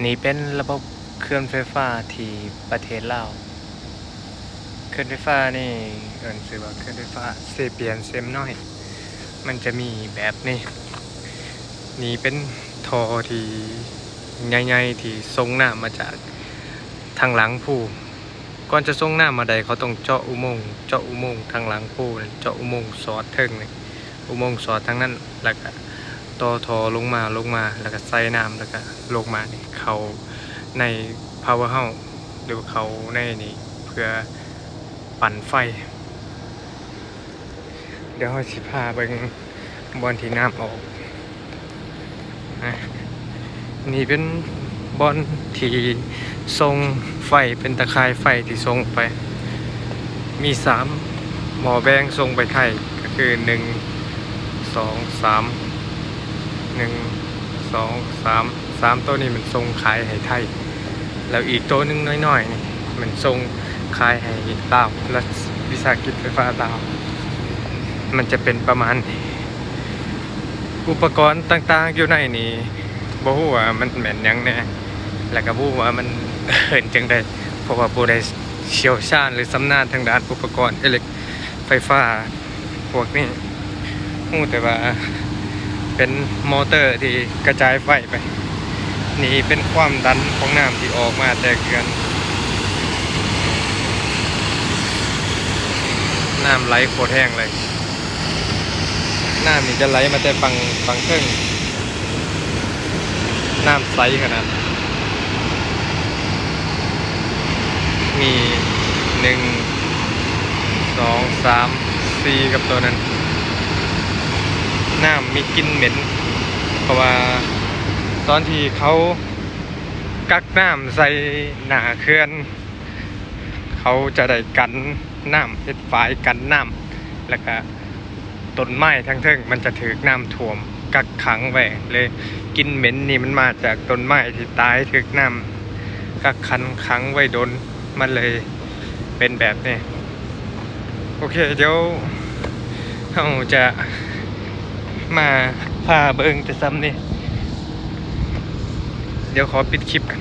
นี่เป็นระบบเคลื่อนไฟฟ้าที่ประเทศลาวเคลื่อนไฟฟ้านี่เอิ้นชื่อว่าเคลื่อนไฟฟ้าเซเปียนเซมน้อย มันจะมีแบบนี้ นี่เป็นทอที่ใหญ่ๆที่ทรงน้ำมาจากทางหลังผู้ก่อนจะทรงหน้ำมาใดเขาต้องเจาะอุโมงค์เจาะอุโมงค์ทางหลังผู้เจาะอุโมงค์สอดเทิงนี่อุโมงค์สอดทางนั้นแล้วก็ ต่อทอลงมาลงมาแล้วก็ใส่น้ำแล้วก็ลงมานี่เขาใน power house หรือเขาในนี่เพื่อปั่นไฟ เดี๋ยวเราสิพาไปบอลที่น้ำออกนะนี่เป็นบอลที่ทรงไฟเป็นตะข่ายไฟที่ทรงไป มีสามหมอแบงทรงไปไทยก็คือหนึ่งสองสาม หนึ่งสองสามสามตัวนี้มันทรงขายให้ไทย แล้วอีกตัวหนึงน้อยๆนี่มันทรงขายให้ลาวและวิสาหกิจไฟฟ้าลาวมันจะเป็นประมาณนี้อุปกรณ์ต่างๆอยู่ในนี้บ่ฮู้ว่ามันแม่นยังแน่แล้วก็บ่ฮู้ว่ามันเอิ้นจังไดเพราะว่าบ่ได้เชี่ยวชาญหรือสำนาญทางด้านอุปกรณ์อิเล็กไฟฟ้า พวกนี้ฮู้แต่ว่า เป็นมอเตอร์ที่กระจายไฟไป นี่เป็นความดันของน้ำที่ออกมาแต่เขื่อนน้ำไหลโคตรแห้งเลย น้ำนี่จะไหลมาแต่ฝั่งฝั่งเครึ่องน้ำใสขนาด มีหนึ่งสองสามสี่กับตัวนั้น น้ำมีกลิ่นเหม็น เพราะว่าตอนที่เขากักน้ำใส่หนาเขื่อน เขาจะได้กันน้ำเฮ็ดฝายกันน้ำแล้วก็ต้นไม้ทั้งเทิงมันจะถือน้ำท่วมกักขังไว้เลยกินเหม็นนี่มันมาจากต้นไม้ที่ตายถือน้ำกักขันขังไว้โดนมันเลยเป็นแบบนี้ โอเคเดี๋ยวเราจะ มาพาเบิงแต่ซ้ำนี่เดี๋ยวขอปิดคลิปกัน